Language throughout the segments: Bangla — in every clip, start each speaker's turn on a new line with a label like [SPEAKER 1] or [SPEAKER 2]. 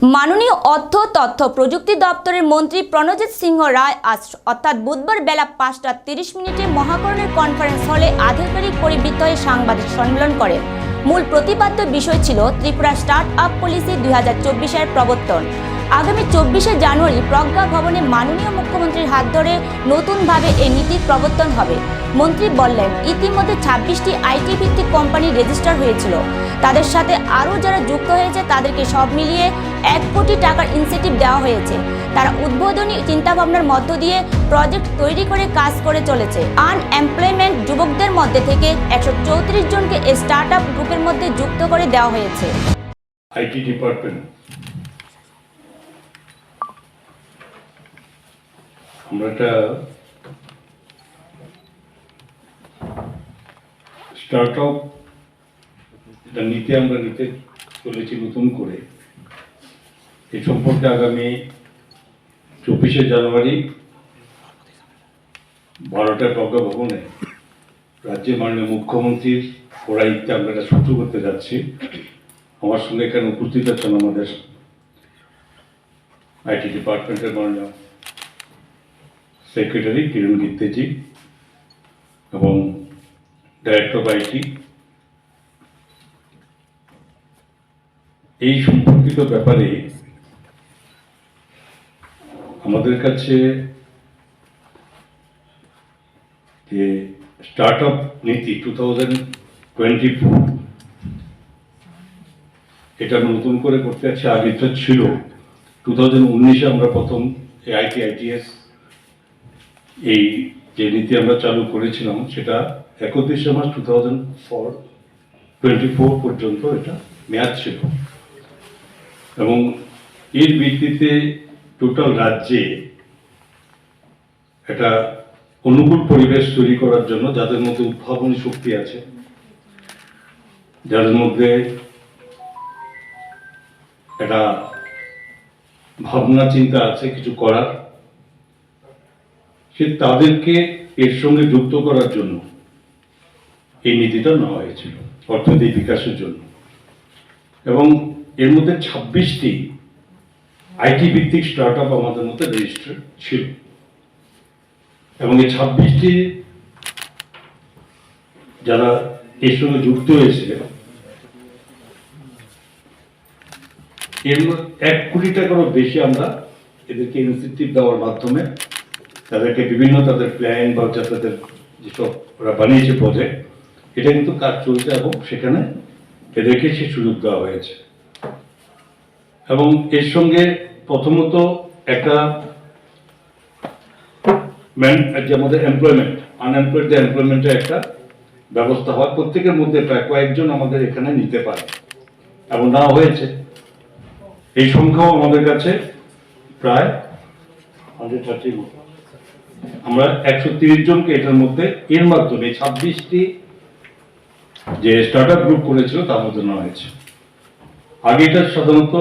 [SPEAKER 1] মাননীয় অর্থ তথ্য প্রযুক্তি দপ্তরের মন্ত্রী প্রণজিৎ সিংহ রায় আজ অর্থাৎ বুধবার বেলা পাঁচটা তিরিশ মিনিটে মহাকরণের কনফারেন্স হলে আধিকারিক পরিবৃত্ত হয়ে সাংবাদিক সম্মেলন করেন। মূল প্রতিপাদ্য বিষয় ছিল ত্রিপুরা স্টার্ট আপ পলিসি দুই হাজার চব্বিশের প্রবর্তন। আগামী চব্বিশে জানুয়ারি প্রজ্ঞা ভবনে মাননীয় মুখ্যমন্ত্রীর হাত ধরে নতুনভাবে এই নীতির প্রবর্তন হবে। মন্ত্রী বললেন, ইতিমধ্যে ছাব্বিশটি আইটি ভিত্তিক কোম্পানি রেজিস্টার হয়েছিল। তাদের সাথে আরও যারা যুক্ত হয়েছে তাদেরকে সব মিলিয়ে এক কোটি টাকার ইনসেন্টিভ দেওয়া হয়েছে। তারা উদ্বোধনী চিন্তাভাবনার মধ্য দিয়ে প্রজেক্ট তৈরি করে কাজ করে চলেছে। আনএমপ্লয়মেন্ট যুবকদের মধ্যে থেকে একশো চৌত্রিশ জনকে এই স্টার্ট আপ গ্রুপের মধ্যে যুক্ত করে দেওয়া হয়েছে।
[SPEAKER 2] আমরা একটা স্টার্ট আপ এটা নিতে আমরা নিতে চলেছি নতুন করে। এ সম্পর্কে আগামী চব্বিশে জানুয়ারি বারোটা প্রজ্ঞা ভবনে রাজ্যের মাননীয় মুখ্যমন্ত্রীর পৌরায়িত্বে আমরা এটা শুরু করতে যাচ্ছি। আমার সঙ্গে এখানে উপস্থিত আছেন আমাদের আইটি ডিপার্টমেন্টের মাননীয় সেক্রেটারি কিরণ গিত্তেজি এবং ডাইরেক্টর অফ আইটি এই সম্পর্কিত ব্যাপারে আমাদের কাছে যে স্টার্ট আপ নীতি টু থাউজেন্ড টোয়েন্টি ফোর, এটা নতুন করে করতে যাচ্ছে আগে তো ছিল। টু থাউজেন্ড উনিশে আমরা প্রথম আইটি আইটিএস এই যে নীতি আমরা চালু করেছিলাম, সেটা একত্রিশে March two thousand four, twenty four পর্যন্ত এটা মেয়াদ ছিল। এবং এর ভিত্তিতে টোটাল রাজ্যে একটা অনুকূল পরিবেশ তৈরি করার জন্য যাদের মধ্যে উদ্ভাবনী শক্তি আছে, যাদের মধ্যে একটা ভাবনা, চিন্তা আছে কিছু করার, সে তাদেরকে এর সঙ্গে যুক্ত করার জন্য এই নীতিটা নেওয়া হয়েছিল অর্থনৈতিক বিকাশের জন্য। এবং এর মধ্যে ছাব্বিশটি আইটি ভিত্তিক স্টার্ট আপ আমাদের মধ্যে রেজিস্টার ছিল। এবং এই ছাব্বিশটি যারা এর সঙ্গে যুক্ত হয়েছে, এর এক কোটি টাকারও বেশি আমরা এদেরকে ইনসেন্টিভ দেওয়ার মাধ্যমে তাদেরকে বিভিন্ন তাদের প্ল্যান বা তাদের যেসব ওরা বানিয়েছে প্রজেক্ট এটা কিন্তু কাজ চলছে এবং সেখানে এদেরকে সে সুযোগ দেওয়া হয়েছে। এবং এর সঙ্গে প্রথমত একটা আমাদের এমপ্লয়মেন্ট আনএমপ্লয়েড এমপ্লয়মেন্টের একটা ব্যবস্থা হয়। প্রত্যেকের মধ্যে প্রায় কয়েকজন আমাদের এখানে নিতে পারে এবং না হয়েছে। এই সংখ্যাও আমাদের কাছে প্রায় আমরা একশো তিরিশ জনকে এটার মধ্যে, এর মাধ্যমে ছাব্বিশটি যে স্টার্ট আপ গ্রুপ করেছিল তার মধ্যে নেওয়া হয়েছে। আগে এটা সাধারণত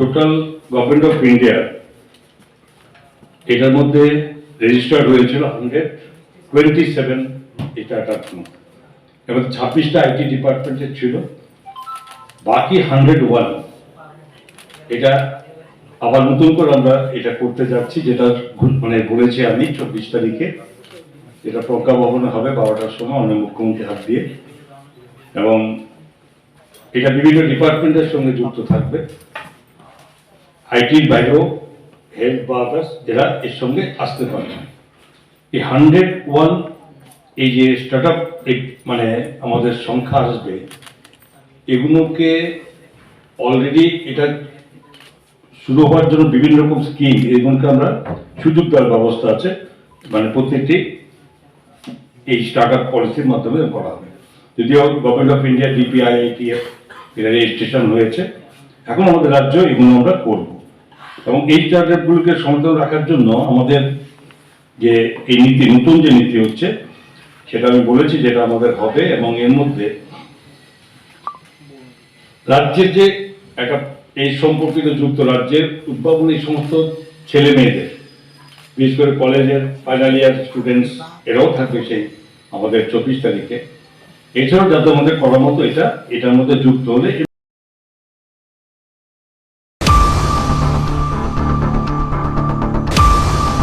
[SPEAKER 2] টোটাল গভর্নমেন্ট অফ ইন্ডিয়া এটার মধ্যে রেজিস্টার্ড হয়েছিল হান্ড্রেড টোয়েন্টি সেভেন আপ এবার ছাব্বিশটা আইটি ডিপার্টমেন্টের ছিল। বাকি হান্ড্রেড ওয়ান এটা আবার নতুন করে আমরা এটা করতে যাচ্ছি, যেটা মানে বলেছি আমি চব্বিশ তারিখে। যেটা প্রজ্ঞা ভবনে হবে বারোটার সময় অনেক মুখ্যমন্ত্রী হাত দিয়ে। এবং এটা বিভিন্ন ডিপার্টমেন্টের সঙ্গে যুক্ত থাকবে। আইটির বাইরেও হেলথ বা আদার্স এরা এর সঙ্গে আসতে পারবে এই হান্ড্রেড ওয়ান, এই যে স্টার্ট আপ মানে আমাদের সংখ্যা আসবে, এগুলোকে অলরেডি এটা শুরু হওয়ার জন্য বিভিন্ন রকম স্কিম এগুলোকে আমরা সুযোগ দেওয়ার ব্যবস্থা আছে। মানে প্রত্যেকটি এই স্টার্ট আপ পলিসির মাধ্যমে করা হবে। যদিও government of India DPI ITF এটা রেজিস্ট্রেশন হয়েছে। এখন আমাদের রাজ্য এগুলো আমরা করব। এবং এই স্টার্ট আপগুলোকে সমর্থন রাখার জন্য আমাদের যে এই নীতি, নতুন যে নীতি হচ্ছে, সেটা আমি বলেছি যেটা আমাদের হবে এবং এর মধ্যে রাজ্যের যে একটা এই সম্পর্কিত যুক্ত রাজ্যের উদ্ভাবনী সমস্ত ছেলে মেয়েদের বিশেষ করে কলেজের ফাইনাল ইয়ার স্টুডেন্টস এরাও থাকবে সেই আমাদের চব্বিশ তারিখে। এছাড়াও যাতে আমাদের করার মতো এটা, এটার মধ্যে যুক্ত হলে